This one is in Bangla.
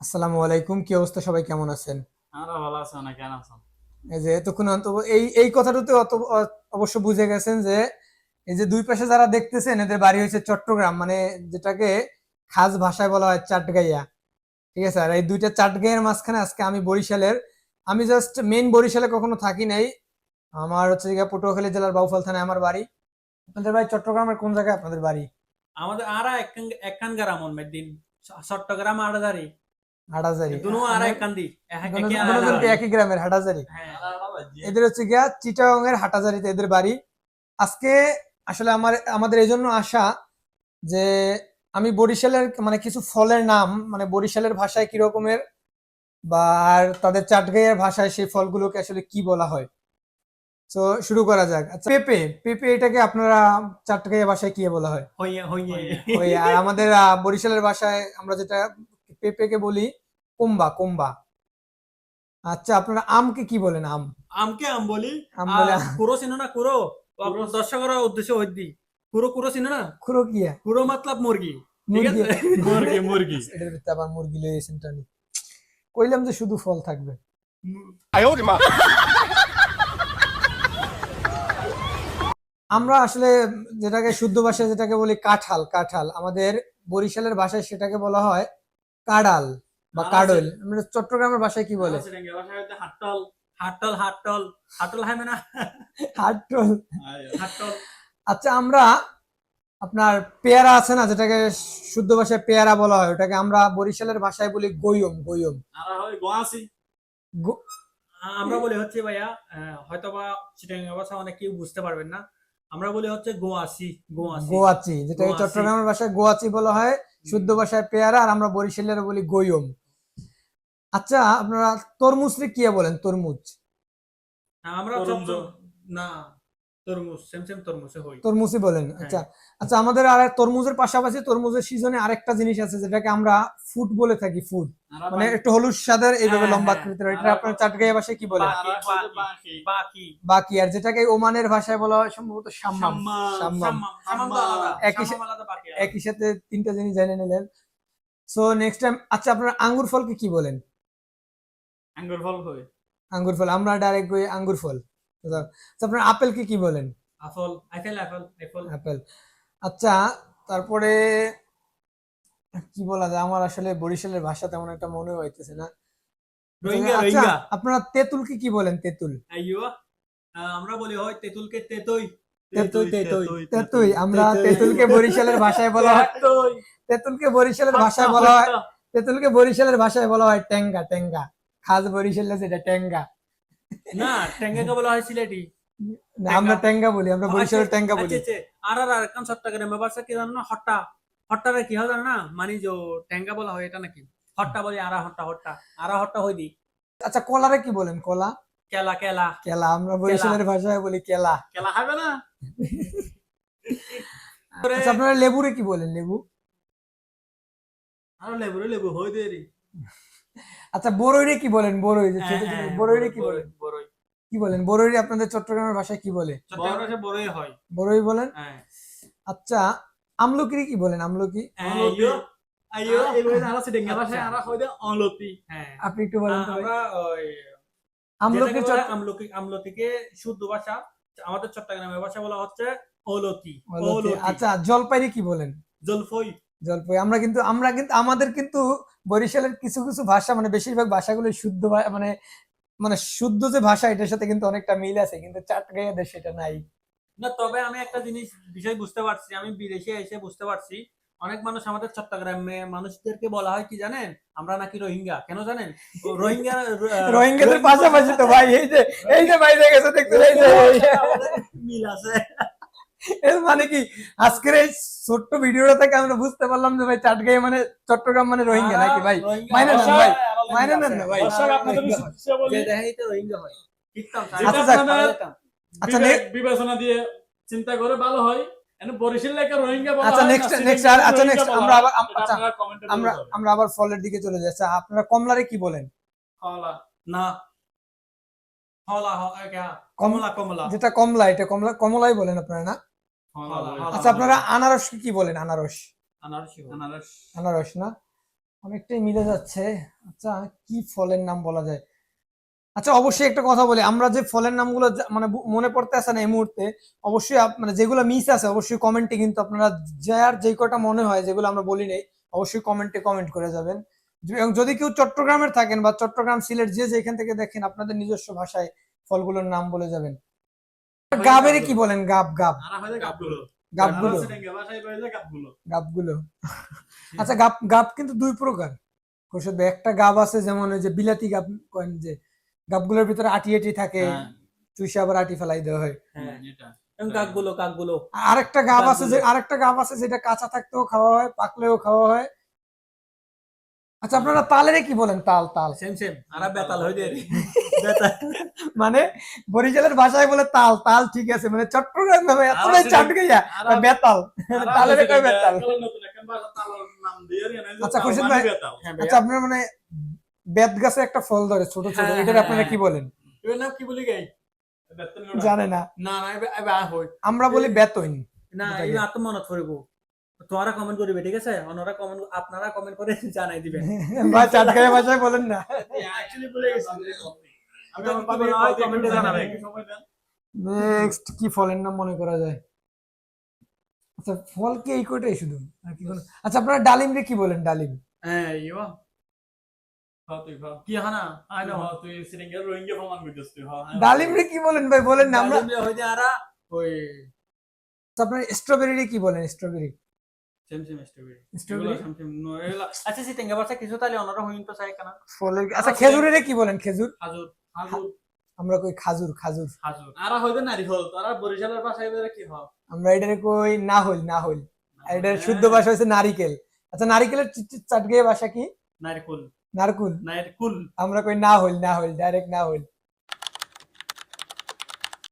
আসসালামু আলাইকুম কি অবস্থা? সবাই কেমন আছেন? আমরা ভালো আছি কেন আছেন? এই যে এতক্ষণ এই এই কথাটাতে অত অবশ্য বুঝে গেছেন যে এই যে দুই পাশে যারা দেখতেছেন এদের বাড়ি হয়েছে চট্টগ্রাম মানে যেটাকে খাস ভাষায় বলা হয় চাটগাইয়া। ঠিক আছে? আর এই দুইটা চাটগাইয়ের মাঝখানে আজকে আমি বরিশালের আমি জাস্ট মেইন বরিশালে কখনো থাকি নাই। আমার হচ্ছে পটুয়াখালী জেলার বাউফল থানায় আমার বাড়ি। আপনাদের বাড়ি চট্টগ্রামের কোন জায়গায় আপনাদের বাড়ি? আমাদের আরা একখান গ্রাম চট্টগ্রাম আড়াদারি হাটাজারি দুনো আরা এক- দুনো- একে দুনোজন কি আড়াদারি। একই গ্রামের হাটাজারি হ্যাঁ। এদের হচ্ছে গিয়া চিটাগং এর হাটাজারিতে এদের বাড়ি। আজকে আসলে আমার আমাদের এই জন্য আসা যে আমি বরিশালের মানে কিছু ফলের নাম মানে বরিশালের ভাষায় কি রকমের বা আর তাদের চাটগাইয়ের ভাষায় সেই ফলগুলোকে আসলে কি বলা হয়। তো শুরু করা যাক। আচ্ছা পেঁপে। পেঁপে এটাকে আপনারা চাটগাইয়া ভাষায় কি বলা হয়? আর আমাদের বরিশালের ভাষায় আমরা যেটা পেঁপেকে বলি? কোম্বা কোম্বা। আচ্ছা আপনারা আমকে কি বলেন আম? আমকে আম বলি। আম বলে কুরো চিনো না কুরো? দর্শকরা উদ্দেশ্য হই দি। কুরো কুরো চিনো না? খুঁড়ো কি কুরো মতলব মুরগি। মুরগি। মুরগি মুরগি। এটার ভিতরে আবার মুরগি লয়ে এসেন টানি। কইলাম যে শুধু ফল থাকবে। আমরা আসলে যেটাকে শুদ্ধ ভাষায় যেটাকে বলি কাঁঠাল কাঁঠাল। আমাদের বরিশালের ভাষায় সেটাকে বলা হয় কাড়াল বা কাডল মানে চট্টগ্রামের ভাষায় কি বলে? হাট্টল। হাট্টল হাট্টল। হাট্টল হয় না? হাট্টল। হাট্টল। আচ্ছা আমরা আপনার পেয়ারা আছে না যেটাকে শুদ্ধ ভাষায় পেয়ারা বলা হয় ওটাকে আমরা বরিশালের ভাষায় বলি গইয়ম গইয়ম আর গো- আমরা বলি হচ্ছে ভাইয়া হয়তোবা চিটাং ভাষা অনেক কেউ বুঝতে পারবেন না। আমরা বলি হচ্ছে গোয়াসি গোয়াসি। গোয়াচি যেটাকে চট্টগ্রামের ভাষায় গোয়াচি বলা হয়। শুদ্ধ ভাষায় পেয়ারা আর আমরা বরিশালের বলি গয়ম। আচ্ছা আপনারা তরমুজ কি বলেন? তরমুজ। আমরা না। তরমুজ সেম সেম তরমুজে হই তরমুজই বলেন আচ্ছা আচ্ছা আমাদের আর তরমুজের পাশাপাশি তরমুজের সিজনে আরেকটা জিনিস আছে যেটাকে আমরা ফুড বলে থাকি ফুড মানে একটু হলুদ স্বাদের এইভাবে হ্যাঁ, লম্বা হ্যাঁ। এটা আপনার চাটগাঁয়া ভাষায় কি বলে? বাকি, আর যেটাকে ওমানের ভাষায় বলা হয় সম্ভবত সাম্মাম। সাম্মাম, একই সাথে তিনটা জিনিস জেনে নিলেন। সো নেক্সট টাইম আচ্ছা আপনারা আঙ্গুর ফলকে কি বলেন? আঙ্গুর ফল আঙ্গুর ফল আমরা ডাইরেক্ট কই আঙ্গুর ফল। আপনার আপেলকে কি কি বলেন? আফল আইফল আপেল আচ্ছা তারপরে কি বলা যায়? আমার আসলে বরিশালের ভাষা তেমন একটা মনে হইতেছে না। রোহিঙ্গা আচ্ছা রোহিঙ্গা। আপনারা তেঁতুলকে কি বলেন তেঁতুল? আমরা বলি হয় তেতুলকে তেতই। তেতুই তেতুই তেতুই আমরা তেঁতুলকে বরিশালের ভাষায় বলা হয়। তেঁতুলকে বরিশালের ভাষায় বলা হয় তেঁতুলকে বরিশালের ভাষায় বলা হয় টেঙ্গা টেঙ্গা খাস বরিশালে যেটা টেঙ্গা না টেঙ্গাকে বলা হয় সিলেটি না, আমরা টেঙ্গা বলি আমরা বরিশালের আচ্ছা, টেঙ্গা বলি। আচ্ছা, আচ্ছা। আর আর আর কান চট্টগ্রামে ভাষা কি জানো না হট্টা হট্টারে কি হয় জানো না মানে যে টেঙ্গা বলা হয় এটা নাকি হট্টা বলি আরা হট্টা হট্টা আরা হট্টা হই দি আচ্ছা কলারে কি বলেন কলা? কেলা কেলা। কেলা আমরা বরিশালের ভাষায় বলি কেলা। কেলা হবে না? আচ্ছা আপনারা লেবুরে কি বলেন লেবু? আর লেবু রে লেবু হই দে রে আচ্ছা বরইরে কি বলেন? বরই যে ছোট হ্যাঁ, ছোট হ্যাঁ, বরইরে কি বলেন? বড়ই কি বলেন? বরইরে আপনাদের চট্টগ্রামের ভাষায় কি বলে? চট্টগ্রামে বড়ই হয়। বরই বলেন? হ্যাঁ। আচ্ছা আমলকিরে কি বলেন? আমলকি? আইয়ো আইয়ো এগুলো আরা সিটেঙ্গা ভাষায়। আরা হয়। দে অলতি হ্যাঁ। আপনি একটু বলেন তো আমরা ওই আমলকি আমলকি আমলতিকে শুদ্ধ ভাষা আমাদের চট্টগ্রামের ভাষা বলা হচ্ছে। অলতি আচ্ছা জলপাইরে কি বলেন? জলফই। জলপাই আমরা কিন্তু আমরা কিন্তু আমাদের কিন্তু বরিশালের কিছু কিছু ভাষা মানে বেশিরভাগ ভাষাগুলো শুদ্ধ মানে মানে শুদ্ধ যে ভাষা এটার সাথে কিন্তু অনেকটা মিল আছে কিন্তু চাটগাঁয়াদের সেটা নাই। না তবে আমি একটা জিনিস বিষয় বুঝতে পারছি আমি বিদেশে এসে বুঝতে পারছি অনেক মানুষ আমাদের চট্টগ্রামে মানুষদেরকে বলা হয় কি জানেন? আমরা নাকি রোহিঙ্গা কেন জানেন? রোহিঙ্গা রোহিঙ্গাদের পাশাপাশি তো ভাই এই যে এই যে ভাই দেখেছ দেখতে। মিল আছে। এর মানে কি? আজকের এই ছোট্ট ভিডিওটা থেকে আমরা বুঝতে পারলাম যে ভাই চাটগাঁয়া মানে চট্টগ্রাম মানে রোহিঙ্গা নাকি ভাই? মাইনে নেন ভাই। মাইনে নেন না ভাই। দর্শক আপনাদের উদ্দেশ্যে বলি। যে দেখাই তো রোহিঙ্গা হয় আচ্ছা। আচ্ছা, বিবেচনা দিয়ে চিন্তা করে ভালো হয়। আচ্ছা, হয় না, আচ্ছা, আমরা আবার- আচ্ছা, ফলের দিকে চলে যাচ্ছি আপনারা কমলারে কি বলেন? হলা। না কমলা কমলা। যেটা কমলা এটা কমলা কমলাই বলেন আপনারা না। আচ্ছা আপনারা আনারস কি বলেন আনারস? আনারস। আনারস। না? অনেকটাই মিলে যাচ্ছে। আচ্ছা কি ফলের নাম বলা যায়? আচ্ছা অবশ্যই একটা কথা বলি। আমরা যে ফলের নামগুলো মানে মনে পড়তে আসে না এই মুহূর্তে অবশ্যই আপ- মানে যেগুলো মিস আছে অবশ্যই কমেন্টে কিন্তু আপনারা যার যে কটা মনে হয় যেগুলো আমরা বলি নাই অবশ্যই কমেন্টে কমেন্ট করে যাবেন। এবং যদি কেউ চট্টগ্রামের থাকেন বা চট্টগ্রাম সিলেট যে যেখান থেকে দেখেন আপনাদের নিজস্ব ভাষায় ফলগুলোর নাম বলে যাবেন। গাবেরে কি বলেন? গাব গাব। গাবগুলো। গাবগুলো। সিরিঙ্গা ভাষায় বলে গাবগুলো। গাবগুলো। আচ্ছা গাব গাব কিন্তু দুই প্রকার। কোষে একটা গাব আছে যেমন ওই যে বিলাতি গাব কয়েন যে গাবগুলোর ভিতরে আটি আটি থাকে হ্যাঁ, চুষে আবার আটি ফেলাই দেওয়া হয়। হ্যাঁ কাকগুলো কাকগুলো আরেকটা গাব আছে যে আরেকটা গাব আছে যেটা কাঁচা থাকতেও খাওয়া হয় পাকলেও খাওয়া হয় আচ্ছা আপনারা তালেরে কি বলেন? তাল তাল। সেম সেম আর বেতাল যায় মানে বরিশালের ভাষায় বলে তাল তাল ঠিক আছে মানে চট্টগ্রাম এতটাই চাট বেতাল। তালেরে বেতাল? একটা ভাষা তালের নাম দিয়ে রে, না, এই যে আচ্ছা, মানে ভাই- হ্যাঁ আচ্ছা আপনার মানে বেত গাছে একটা ফল ধরে ছোট ছোট হ্যাঁ, এটার হ্যাঁ, আপনারা কি। বলেন? এর নাম কি বলি গাই জানে না। না না আমরা বলি বেতইন। না এটাকে। এই আত্ম মনত করব। তোমরা কমেন্ট করবে ঠিক আছে? ওনারা কমেন্ট আপনারা কমেন্ট করে জানাই দিবেন। বা চাটগাঁয়া ভাষায় বলেন না। Actually ভুলে গেছি। আমি আমার কি বাবা বলা? একটু Comment এ জানাবে, জানাবেন। নেক্সট কি ফলের নাম মনে করা যায়? আচ্ছা ফল কি এই কয়টাই শুধু? আর কি কোনো আচ্ছা আপনারা ডালিম রে কি বলেন ডালিম? হ্যাঁ ইয়ো হ্যাঁ। ডালিম রে কি বলেন ভাই? বলেন না আমরা আমরা হই যে আরা ওই আচ্ছা, আপনার স্ট্রবেরি রে কি বলেন স্ট্রবেরি আচ্ছা আচ্ছা কি বলেন খেজুর খাজুর হাজু, আমরা কই খাজুর খাজুর খাজুর আরা হয়তো নারিকল, তারা বরিশালের ভাষায় বলে কি হয়? আমরা এটারে কই না হইল না হইল আর এটার শুদ্ধ ভাষা হচ্ছে নারিকেল আচ্ছা নারিকেলের চাটগাঁয়া ভাষা কি নারকুল নারকুল নারকুল আমরা কই না হইল না হইল ডাইরেক্ট না হইল